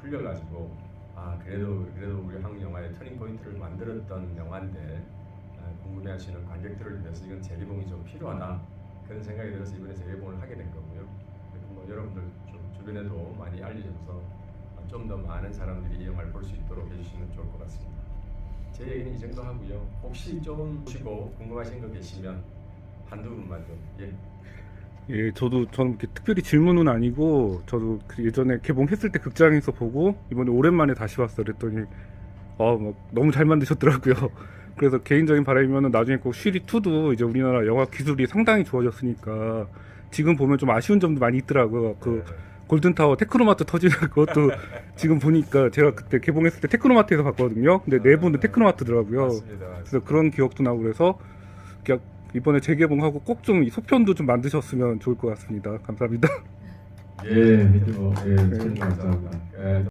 풀려가지고 아 그래도 그래도 우리 한국 영화의 터닝 포인트를 만들었던 영화인데 아, 궁금해하시는 관객들을 위해서 이건 재개봉이 좀 필요하다 그런 생각이 들어서 이번에 재개봉을 하게 된 거고요. 뭐 여러분들 좀 주변에도 많이 알려져서 좀 더 많은 사람들이 이 영화를 볼 수 있도록 해주시면 좋을 것 같습니다. 제 얘기는 이 정도 하고요. 혹시 좀 보시고 궁금하신 거 계시면 한두 분만 좀 예. 예, 저도 저는 이렇게 특별히 질문은 아니고 저도 그 예전에 개봉했을 때 극장에서 보고 이번에 오랜만에 다시 봤어 그랬더니 어, 뭐 너무 잘 만드셨더라고요. 그래서 개인적인 바람이면은 나중에 꼭 쉬리 2도 이제 우리나라 영화 기술이 상당히 좋아졌으니까 지금 보면 좀 아쉬운 점도 많이 있더라고요. 그 네. 골든타워 테크노마트 터지는 것도 지금 보니까 제가 그때 개봉했을 때 테크노마트에서 봤거든요. 근데 내부는 테크노마트더라고요. 맞습니다. 그래서 그런 기억도 나고 그래서 그냥 이번에 재개봉하고 꼭 좀 소편도 좀 만드셨으면 좋을 것 같습니다. 감사합니다. 예, 뭐, 예, 참 감사합니다. 예,